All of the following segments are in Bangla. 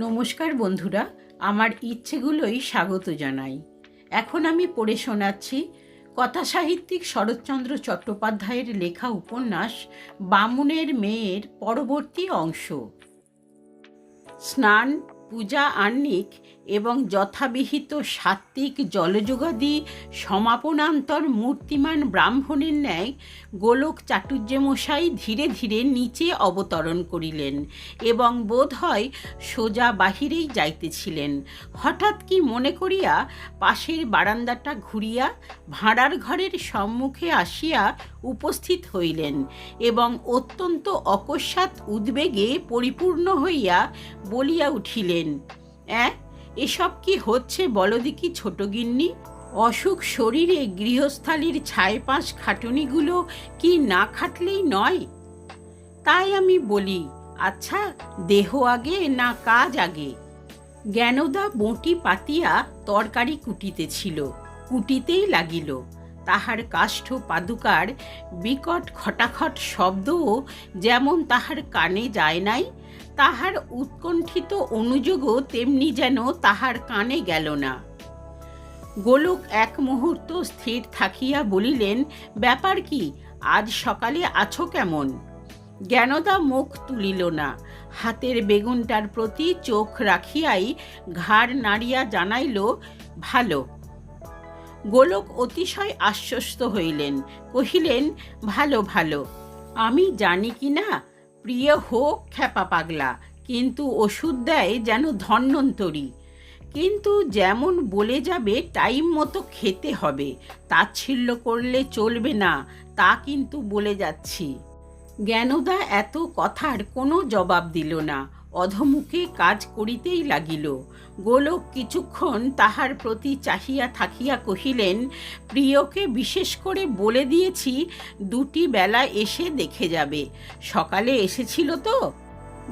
নমস্কার বন্ধুরা, আমার ইচ্ছেগুলোই স্বাগত জানাই। এখন আমি পড়ে শোনাচ্ছি কথাসাহিত্যিক শরৎচন্দ্র চট্টোপাধ্যায়ের লেখা উপন্যাস, বামুনের মেয়ের পরবর্তী অংশ। স্নান, পূজা, আহ্নিক এবং যথাবিহিত সাত্ত্বিক জলযোগাদি সমাপনান্তর মূর্তিমান ব্রাহ্মণের ন্যায় গোলক চাটুর্যমশাই ধীরে ধীরে নিচে অবতরণ করিলেন এবং বোধ হয় সোজা বাহিরেই যাইতেছিলেন। হঠাৎ কি মনে করিয়া পাশের বারান্দাটা ঘুরিয়া ভাঁড়ার ঘরের সম্মুখে আসিয়া উপস্থিত হইলেন এবং অত্যন্ত অকস্মাৎ উদ্বেগে পরিপূর্ণ হইয়া বলিয়া উঠিলেন, অ্যাঁ এসব কি হচ্ছে বলো দেখি ছোট গিন্নি? অসুখ শরীরে গৃহস্থালির ছায়পাশ খাটুনিগুলো কি না খাটলেই নয়? তাই আমি বলি আচ্ছা দেহ আগে না কাজ আগে? জ্ঞানদা বঁটি পাতিয়া তরকারি কুটিতেছিল কুটিতেই লাগিল। তাহার কাষ্ঠ পাদুকার বিকট খটাখট শব্দও যেমন তাহার কানে যায় নাই তাহার উৎকণ্ঠিত অনুযোগও তেমনি যেন তাহার কানে গেল না। গোলক এক মুহূর্ত স্থির থাকিয়া বলিলেন, ব্যাপার কি? আজ সকালে আছো কেমন? জ্ঞানদা মুখ তুলিল না। হাতের বেগুনটার প্রতি চোখ রাখিয়াই ঘাড় নাড়িয়া জানাইল, ভালো। গোলক অতিশয় আশ্বস্ত হইলেন, কহিলেন, ভালো ভালো। আমি জানি কি না? প্রিয় হোক খ্যাপা পাগলা, কিন্তু ওষুধ দেয় যেন ধন্যন্তরী কিন্তু যেমন বলে যাবে, টাইম মতো খেতে হবে। তাচ্ছিল্য করলে চলবে না, তা কিন্তু বলে যাচ্ছি। জ্ঞানদা এত কথার কোনো জবাব দিল না। অধমুখে কাজ করিতেই লাগিল। গোলক কিছুক্ষণ তাহার প্রতি চাহিয়া থাকিয়া কহিলেন, প্রিয়কে বিশেষ করে বলে দিয়েছি, দুটি বেলা এসে দেখে যাবে। সকালে এসেছিল তো?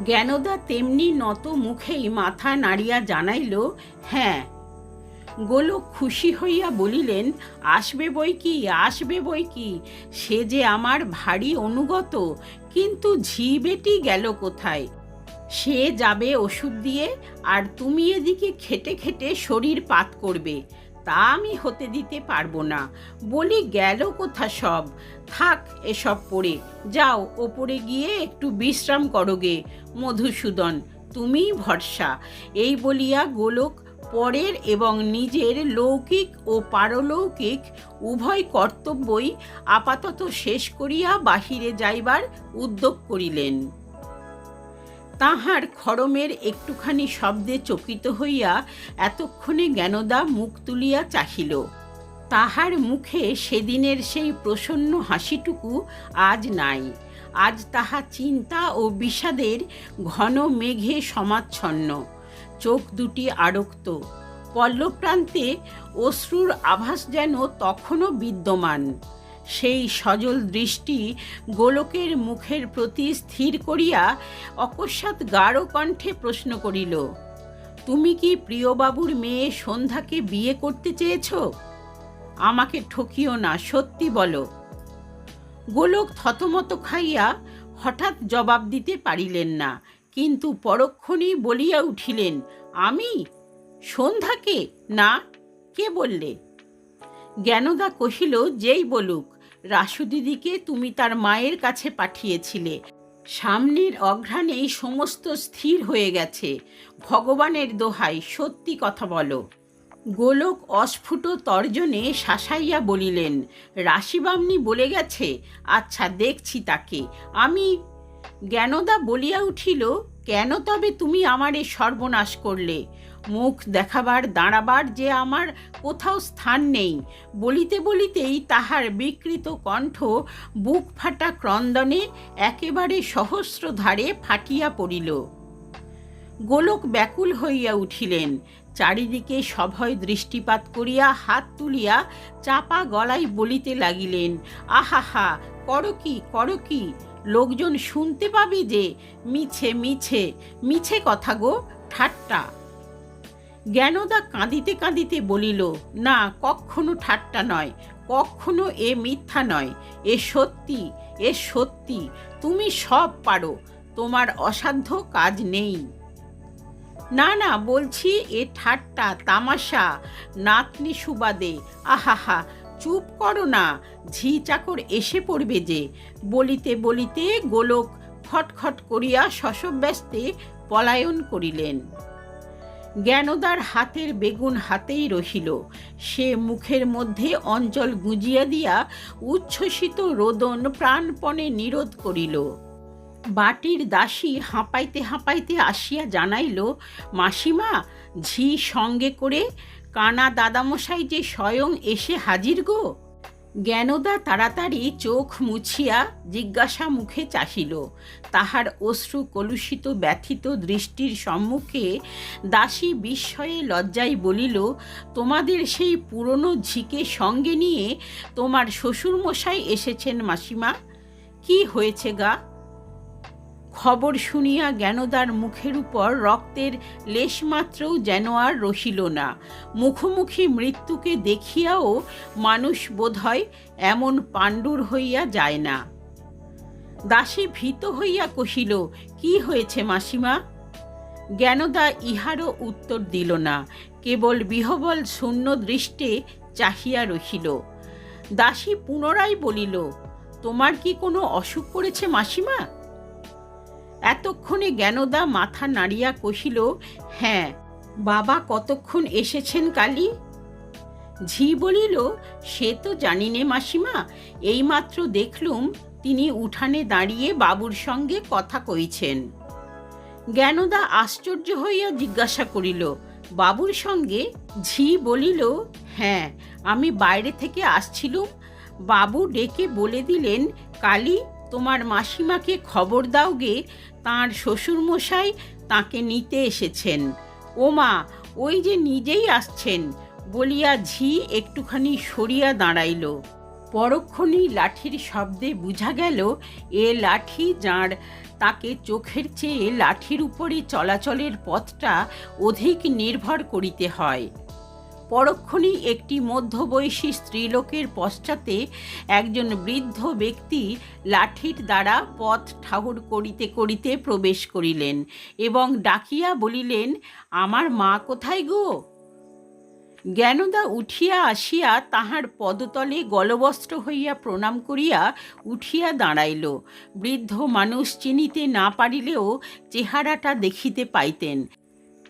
জ্ঞানদা তেমনি নত মুখেই মাথা নাড়িয়া জানাইল হ্যাঁ। গোলক খুশি হইয়া বলিলেন, আসবে বই কি, আসবে বই কি? সে যে আমার ভারী অনুগত, কিন্তু ঝি বেটি গেল কোথায়? সে যাবে ওষুধ দিয়ে আর তুমি এদিকে খেটে খেটে শরীর পাত করবে। তা আমি হতে দিতে পারব না। বলি, গেল কোথা সব? থাক এসব পড়ে। যাও, ওপরে গিয়ে একটু বিশ্রাম করোগে মধুসূদন। তুমিই ভরসা। এই বলিয়া গোলক পরের এবং নিজের লৌকিক ও পারলৌকিক উভয় কর্তব্যই আপাতত শেষ করিয়া বাহিরে যাইবার উদ্যোগ করিলেন। তাহার খড়মের একটুখানি শব্দে চকিত হইয়া এতক্ষণে জ্ঞানদা মুখ তুলিয়া চাহিল। তাহার মুখে সেদিনের সেই প্রসন্ন হাসিটুকু আজ নাই। আজ তাহা চিন্তা ও বিষাদের ঘন মেঘে সমাচ্ছন্ন। চোখ দুটি আড়ক্ত পল্লপ্রান্তে অশ্রুর আভাস যেন তখনও বিদ্যমান। সেই সজল দৃষ্টি গোলকের মুখের প্রতি স্থির করিয়া অকস্মাৎ গাঢ় কণ্ঠে প্রশ্ন করিল, তুমি কি প্রিয়বাবুর মেয়ে সন্ধ্যাকে বিয়ে করতে চেয়েছ? আমাকে ঠকিও না, সত্যি বলো। গোলক থতমত খাইয়া হঠাৎ জবাব দিতে পারিলেন না, কিন্তু পরক্ষণেই বলিয়া উঠিলেন, আমি? সন্ধ্যাকে? না? কে বললে? জ্ঞানদা কহিল, যেই বলুক। রাসুদিদিকে তুমি তার মায়ের কাছে পাঠিয়েছিলে। সামনের অঘ্রাণেই সমস্ত স্থির হয়ে গেছে। ভগবানের দোহাই, সত্যি কথা বলো। গোলক অস্ফুট তর্জনে শাসাইয়া বলিলেন, রাশিবামনি বলে গেছে? আচ্ছা দেখছি তাকে। আমি জ্ঞানদা বলিয়া উঠিল, কেন তবে তুমি আমারে সর্বনাশ করলে? মুখ দেখাবার, দাঁড়াবার যে আমার কোথাও স্থান নেই। বলিতে বলিতেই তাহার বিকৃত কণ্ঠ বুক ফাটা ক্রন্দনে একেবারে সহস্র ধারে ফাটিয়া পড়িল। গোলক ব্যাকুল হইয়া উঠিলেন। চারিদিকে সভয় দৃষ্টিপাত করিয়া হাত তুলিয়া চাপা গলায় বলিতে লাগিলেন, আহাহা, করো কি করো কি? লোকজন শুনতে পাবে যে, মিছে মিছে মিছে কথা গো, ঠাট্টা। জ্ঞানদা কাঁদিতে কাঁদিতে বলিল, না, কখনো ঠাট্টা নয়, কখনো এ মিথ্যা নয়, এ সত্যি এ সত্যি, তুমি সব পারো, তোমার অসাধ্য কাজ নেই। না না, বলছি এ ঠাট্টা, তামাশা, নাতনি সুবাদে, আহাহা, চুপ করো না, ঝি চাকর এসে পড়বে যে, বলিতে বলিতে গোলক খটখট করিয়া শশব্যস্তে পলায়ন করিলেন। জ্ঞানদার হাতের বেগুন হাতেই রহিল। সে মুখের মধ্যে অঞ্চল গুঁজিয়া দিয়া উচ্ছ্বসিত রোদন প্রাণপণে নিরোধ করিল। বাটির দাসী হাঁপাইতে হাঁপাইতে আসিয়া জানাইল, মাসিমা, ঝি সঙ্গে করে কানা দাদামশাই যে স্বয়ং এসে হাজির গো? জ্ঞানদা তাড়াতাড়ি চোখ মুছিয়া জিজ্ঞাসা মুখে চাহিল, তাহার অশ্রু কলুষিত ব্যথিত দৃষ্টির সম্মুখে দাসী বিস্ময়ে লজ্জায় বলিল, তোমাদের সেই পুরনো ঝিকে সঙ্গে নিয়ে তোমার শ্বশুরমশাই এসেছেন মাসিমা, কি হয়েছে গা? খবর শুনিয়া জ্ঞানদার মুখের উপর রক্তের লেশমাত্রও যেন আর রহিল না। মুখোমুখি মৃত্যুকে দেখিয়াও মানুষ বোধহয় এমন পাণ্ডুর হইয়া যায় না। দাসী ভীত হইয়া কহিল, কি হয়েছে মাসিমা? জ্ঞানদা ইহারও উত্তর দিল না, কেবল বিহবল শূন্য দৃষ্টে চাহিয়া রহিল। দাসী পুনরায় বলিল, তোমার কি কোনো অসুখ করেছে মাসিমা? এতক্ষণে জ্ঞানদা মাথা নাড়িয়া কহিল হ্যাঁ বাবা কতক্ষণ এসেছেন কালি? ঝি বলিল, সে তো জানি নে মাসিমা, এইমাত্র দেখলুম তিনি উঠানে দাঁড়িয়ে বাবুর সঙ্গে কথা কইছেন। জ্ঞানদা আশ্চর্য হইয়া জিজ্ঞাসা করিল, বাবুর সঙ্গে? ঝি বলিল হ্যাঁ আমি বাইরে থেকে আসছিলুম। বাবু ডেকে বলে দিলেন, কালী তোমার মাসিমাকে খবর দাও গে, তাঁর শ্বশুরমশাই তাকে নিতে এসেছেন। ওমা, ওই যে নিজেই আসছেন, বলিয়া ঝি একটুখানি সরিয়া দাঁড়াইল। পরক্ষণেই লাঠির শব্দে বুঝা গেল, এ লাঠি যাঁর, তাকে চোখের চেয়ে লাঠির উপরে চলাচলের পথটা অধিক নির্ভর করিতে হয়। পরক্ষণেই একটি মধ্যবয়সী স্ত্রীলোকের পশ্চাতে একজন বৃদ্ধ ব্যক্তি লাঠির দ্বারা পথ ঠাহুর করিতে করিতে প্রবেশ করিলেন এবং ডাকিয়া বলিলেন, আমার মা কোথায় গো? জ্ঞানদা উঠিয়া আসিয়া তাহার পদতলে গলবস্ত্র হইয়া প্রণাম করিয়া উঠিয়া দাঁড়াইল। বৃদ্ধ মানুষ চিনিতে না পারিলেও চেহারাটা দেখিতে পাইতেন।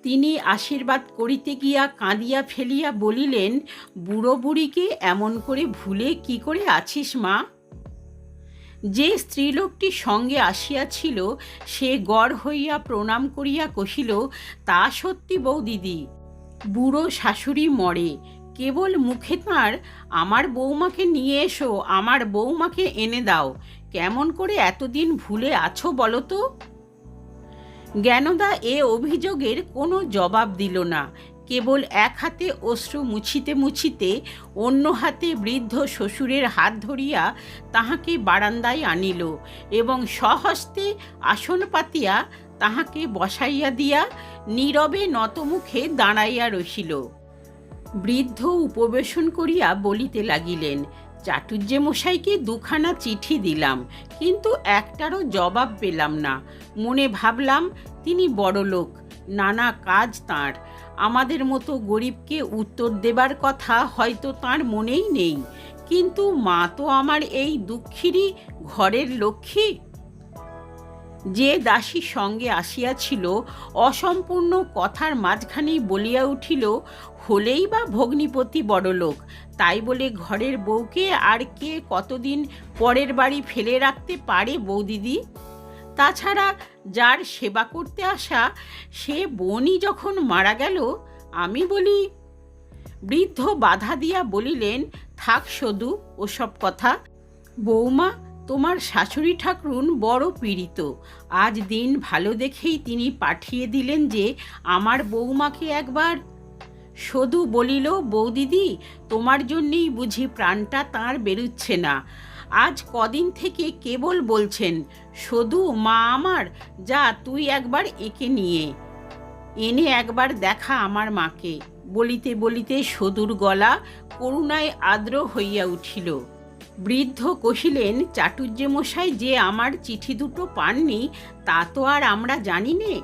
তিনি আশীর্বাদ করিতে গিয়া কাঁদিয়া ফেলিয়া বলিলেন, বুড়ো বুড়িকে এমন করে ভুলে কি করে আছিস মা? যে স্ত্রীলোকটি সঙ্গে আসিয়াছিল, সে গড় হইয়া প্রণাম করিয়া কহিল, তা সত্যি বৌদিদি, বুড়ো শাশুড়ি মরে। কেবল মুখে তাঁর, আমার বৌমাকে নিয়ে এসো, আমার বৌমাকে এনে দাও। কেমন করে এতদিন ভুলে আছো বলো তো? জ্ঞানদা এ অভিযোগের কোনো জবাব দিল না। কেবল এক হাতে অশ্রু মুছিতে মুছিতে অন্য হাতে বৃদ্ধ শ্বশুরের হাত ধরিয়া তাহাকে বারান্দায় আনিল এবং সহস্তে আসন পাতিয়া তাহাকে বসাইয়া দিয়া নীরবে নতমুখে দাঁড়াইয়া রহিল। বৃদ্ধ উপবেশন করিয়া বলিতে লাগিলেন চাটুর্যে মশাইকে দুখানা চিঠি দিলাম, কিন্তু একটারও জবাব পেলাম না। মনে ভাবলাম, তিনি বড় লোক নানা কাজ তাঁর। আমাদের মতো গরিবকে উত্তর দেবার কথা হয়তো তার মনেই নেই। কিন্তু মা তো আমার এই দুঃখীরই ঘরের লক্ষ্মী। যে দাসী সঙ্গে আসিয়াছিল, অসম্পূর্ণ কথার মাঝখানেই বলিয়া উঠিল, হলেই বা ভগ্নিপতি বড়লোক তাই বলে ঘরের বউকে আর কে কতদিন পরের বাড়ি ফেলে রাখতে পারে বৌদিদি? তাছাড়া যার সেবা করতে আসা সে বোনই যখন মারা গেল, আমি বলি, বৃদ্ধ বাধা দিয়া বলিলেন, থাক সদু, ওসব কথা। বৌমা তোমার শাশুড়ি ঠাকুরুন বড় পীড়িত। আজ দিন ভালো দেখেই তিনি পাঠিয়ে দিলেন যে আমার বৌমাকে একবার সদু বলিল, বৌদিদি, তোমার জন্যেই বুঝি প্রাণটা তার বেরুচ্ছে না। আজ কদিন থেকে কেবল বলছেন, সদু, মা আমার, যা তুই একবার একে নিয়ে, এনে একবার দেখা আমার মাকে। বলিতে বলিতে সদুর গলা করুণায় আর্দ্র হইয়া উঠিল। বৃদ্ধ কহিলেন চাটুর্যে মশাই যে আমার চিঠি দুটো পাননি, তা তো আর আমরা জানি নে।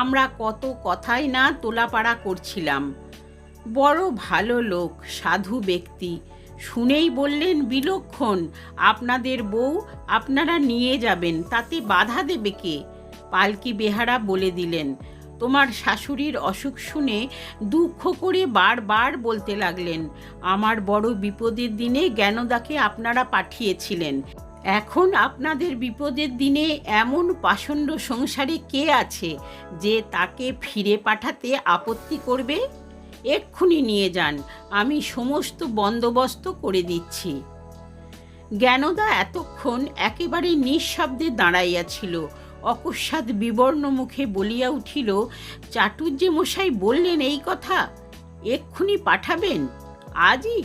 আমরা কত কথাই না তোলাপাড়া করছিলাম। বড় ভালো লোক, সাধু ব্যক্তি। শুনেই বললেন, বিলক্ষণ, আপনাদের বউ আপনারা নিয়ে যাবেন, তাতে বাধা দেবে কে? পালকি বেহারা বলে দিলেন, তোমার শাশুড়ির অসুখ শুনে দুঃখ করে বারবার বলতে লাগলেন, আমার বড় বিপদের দিনে জ্ঞানদাকে আপনারা পাঠিয়েছিলেন। এখন আপনাদের বিপদের দিনে এমন পাষণ্ড সংসারে কে আছে যে তাকে ফিরে পাঠাতে আপত্তি করবে? এক্ষুনি নিয়ে যান, আমি সমস্ত বন্দোবস্ত করে দিচ্ছি। জ্ঞানদা এতক্ষণ একেবারে নিঃশব্দে দাঁড়াইয়াছিল। অকস্মাৎ বিবর্ণ মুখে বলিয়া উঠিল চাটুর্যে মশাই বললেন এই কথা? এক্ষুনি পাঠাবেন? আজই?